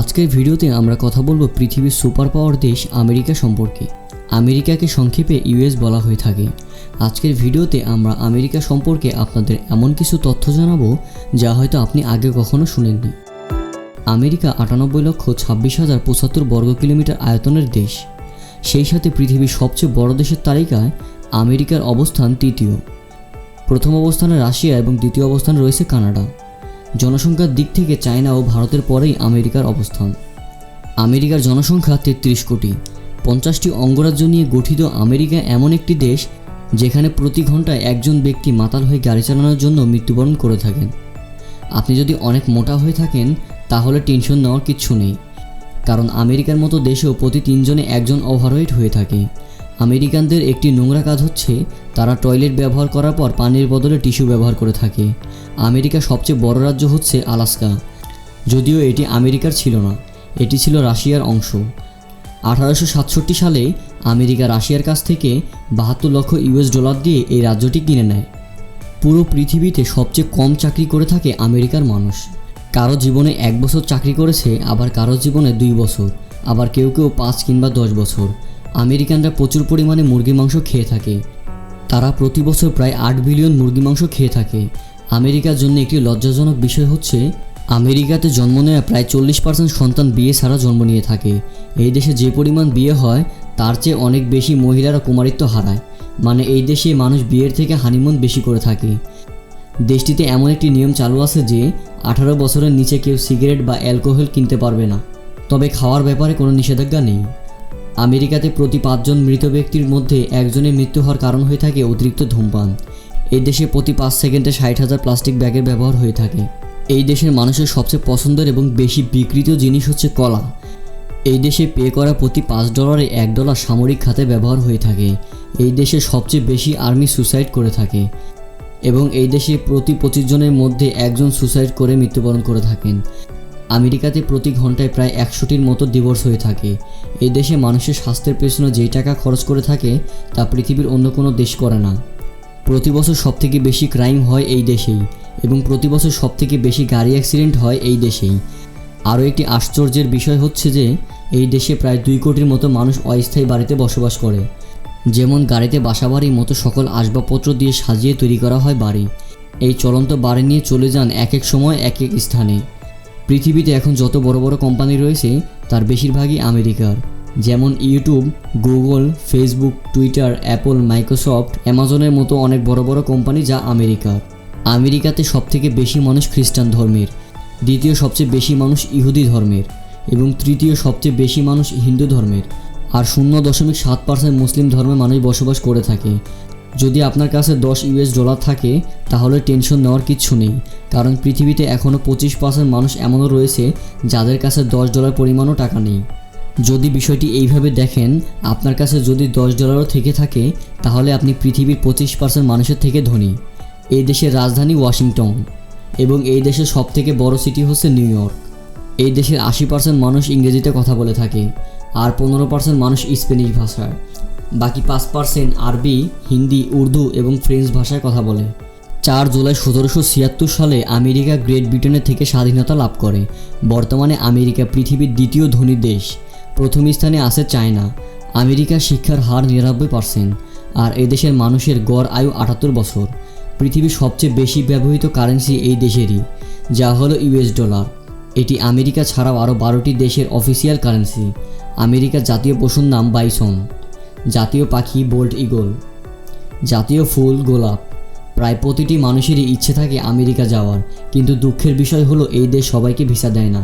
আজকের ভিডিওতে আমরা কথা বলব পৃথিবীর সুপার পাওয়ার দেশ আমেরিকা সম্পর্কে। আমেরিকাকে সংক্ষেপে ইউএস বলা হয়ে থাকে। আজকের ভিডিওতে আমরা আমেরিকা সম্পর্কে আপনাদের এমন কিছু তথ্য জানাব যা হয়তো আপনি আগে কখনো শুনেননি। আমেরিকা আটানব্বই লক্ষ ছাব্বিশ হাজার পঁচাত্তর বর্গ কিলোমিটার আয়তনের দেশ। সেই সাথে পৃথিবীর সবচেয়ে বড় দেশের তালিকায় আমেরিকার অবস্থান তৃতীয়। প্রথম অবস্থানে রাশিয়া এবং দ্বিতীয় অবস্থানে রয়েছে কানাডা। জনসংখ্যার দিক থেকে চায়না ও ভারতের পরেই আমেরিকার অবস্থান। আমেরিকার জনসংখ্যা তেত্রিশ কোটি। পঞ্চাশটি অঙ্গরাজ্য নিয়ে গঠিত আমেরিকা এমন একটি দেশ, যেখানে প্রতি ঘন্টায় একজন ব্যক্তি মাতাল হয়ে গাড়ি চালানোর জন্য মৃত্যুবরণ করে থাকেন। আপনি যদি অনেক মোটা হয়ে থাকেন, তাহলে টেনশন নেওয়ার কিচ্ছু নেই। কারণ আমেরিকার মতো দেশেও প্রতি তিনজনে একজন ওভারওয়েট হয়ে থাকে। আমেরিকানদের একটি নোংরা কাজ হচ্ছে তারা টয়লেট ব্যবহার করার পর পানির বদলে টিস্যু ব্যবহার করে থাকে। আমেরিকা সবচেয়ে বড় রাজ্য হচ্ছে আলাস্কা। যদিও এটি আমেরিকার ছিল না, এটি ছিল রাশিয়ার অংশ। আঠারোশো সাতষট্টি সালে আমেরিকা রাশিয়ার কাছ থেকে বাহাত্তর লক্ষ ইউএস ডলার দিয়ে এই রাজ্যটি কিনে নেয়। পুরো পৃথিবীতে সবচেয়ে কম চাকরি করে থাকে আমেরিকার মানুষ। কারও জীবনে এক বছর চাকরি করেছে, আবার কারও জীবনে দুই বছর, আবার কেউ কেউ পাঁচ কিংবা দশ বছর। আমেরিকানরা প্রচুর পরিমাণে মুরগি মাংস খেয়ে থাকে। তারা প্রতি বছর প্রায় আট বিলিয়ন মুরগি মাংস খেয়ে থাকে। আমেরিকার জন্য একটি লজ্জাজনক বিষয় হচ্ছে, আমেরিকাতে জন্ম নেওয়া প্রায় চল্লিশ পার্সেন্ট সন্তান বিয়ে ছাড়া জন্ম নিয়ে থাকে। এই দেশে যে পরিমাণ বিয়ে হয়, তার চেয়ে অনেক বেশি মহিলারা কুমারিত্ব হারায়। মানে এই দেশে মানুষ বিয়ের থেকে হানিমুন বেশি করে থাকে। দেশটিতে এমন একটি নিয়ম চালু আছে যে, আঠারো বছরের নিচে কেউ সিগারেট বা অ্যালকোহল কিনতে পারবে না। তবে খাওয়ার ব্যাপারে কোনো নিষেধাজ্ঞা নেই। আমেরিকাতে প্রতি পাঁচজন মৃত ব্যক্তির মধ্যে একজনের মৃত্যু হওয়ার কারণ হয়ে থাকে অতিরিক্ত ধূমপান। এই দেশে প্রতি পাঁচ সেকেন্ডে ষাট হাজার প্লাস্টিক ব্যাগের ব্যবহার হয়ে থাকে। এই দেশের মানুষের সবচেয়ে পছন্দের এবং বেশি বিকৃত জিনিস হচ্ছে কলা। এই দেশে পে করা প্রতি পাঁচ ডলারে এক ডলার সামরিক খাতে ব্যবহার হয়ে থাকে। এই দেশে সবচেয়ে বেশি আর্মি সুসাইড করে থাকে। এবং এই দেশে প্রতি পঁচিশ জনের মধ্যে একজন সুসাইড করে মৃত্যুবরণ করে থাকেন। আমেরিকাতে প্রতি ঘন্টায় প্রায় একশোটির মতো ডিভোর্স হয়ে থাকে। এই দেশে মানুষের স্বাস্থ্যের পেছনে যেই টাকা খরচ করে থাকে, তা পৃথিবীর অন্য কোনো দেশ করে না। প্রতি বছর সবথেকে বেশি ক্রাইম হয় এই দেশেই এবং প্রতি বছর সবথেকে বেশি গাড়ি অ্যাক্সিডেন্ট হয় এই দেশেই। আরও একটি আশ্চর্যের বিষয় হচ্ছে যে, এই দেশে প্রায় দুই কোটির মতো মানুষ অস্থায়ী বাড়িতে বসবাস করে। যেমন গাড়িতে বাসাবাড়ির মতো সকল আসবাবপত্র দিয়ে সাজিয়ে তৈরি করা হয় বাড়ি। এই চলন্ত বাড়ি নিয়ে চলে যান এক এক সময় এক এক স্থানে। পৃথিবীতে এখন যত বড় বড় কোম্পানি রয়েছে, তার বেশিরভাগই আমেরিকার। যেমন YouTube, Google, Facebook, Twitter, Apple, Microsoft, অ্যামাজনের মতো অনেক বড় বড় কোম্পানি যা আমেরিকার। আমেরিকাতে সবথেকে বেশি মানুষ খ্রিস্টান ধর্মের। দ্বিতীয় সবচেয়ে বেশি মানুষ ইহুদি ধর্মের। এবং তৃতীয় সবচেয়ে বেশি মানুষ হিন্দু ধর্মের। আর শূন্য দশমিক সাত পার্সেন্ট মুসলিম ধর্মের মানুষ বসবাস করে থাকে। যদি আপনার কাছে দশ ইউএস ডলার থাকে, তাহলে টেনশন নেওয়ার কিচ্ছু নেই। কারণ পৃথিবীতে এখনও পঁচিশ পার্সেন্ট মানুষ এমনও রয়েছে, যাদের কাছে দশ ডলার পরিমাণও টাকা নেই। যদি বিষয়টি এইভাবে দেখেন, আপনার কাছে যদি দশ ডলারও থেকে থাকে, তাহলে আপনি পৃথিবীর পঁচিশ পার্সেন্ট মানুষের থেকে ধনী। এই দেশের রাজধানী ওয়াশিংটন এবং এই দেশের সবথেকে বড় সিটি হচ্ছে নিউ ইয়র্ক। এই দেশের আশি পার্সেন্ট মানুষ ইংরেজিতে কথা বলে থাকে, আর পনেরো পার্সেন্ট মানুষ স্প্যানিশ ভাষায়। বাকি পাঁচ পার্সেন্ট আরবি, হিন্দি, উর্দু এবং ফ্রেঞ্চ ভাষায় কথা বলে। চার জুলাই সতেরোশো ছিয়াত্তর সালে আমেরিকা গ্রেট ব্রিটেনের থেকে স্বাধীনতা লাভ করে। বর্তমানে আমেরিকা পৃথিবীর দ্বিতীয় ধনী দেশ। প্রথম স্থানে আছে চায়না। আমেরিকার শিক্ষার হার নিরানব্বই পার্সেন্ট আর এদেশের মানুষের গড় আয়ু আটাত্তর বছর। পৃথিবীর সবচেয়ে বেশি ব্যবহৃত কারেন্সি এই দেশেরই, যা হলো ইউএস ডলার। এটি আমেরিকা ছাড়াও আরও বারোটি দেশের অফিসিয়াল কারেন্সি। আমেরিকার জাতীয় পশুর নাম বাইসন। জাতীয় পাখি বোল্ট ইগল জাতীয় ফুল গোলাপ। প্রায় প্রতিটি মানুষেরই ইচ্ছে থাকে আমেরিকা যাওয়ার, কিন্তু দুঃখের বিষয় হলো এই দেশ সবাইকে ভিসা দেয় না।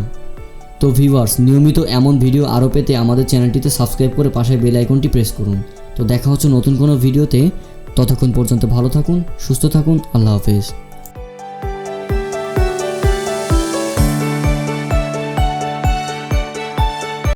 তো ভিউয়ার্স, নিয়মিত এমন ভিডিও আরও পেতে আমাদের চ্যানেলটিতে সাবস্ক্রাইব করে পাশের বেল আইকনটি প্রেস করুন। তো দেখা হচ্ছে নতুন কোনো ভিডিওতে। ততক্ষণ পর্যন্ত ভালো থাকুন, সুস্থ থাকুন, আল্লাহ হাফেজ।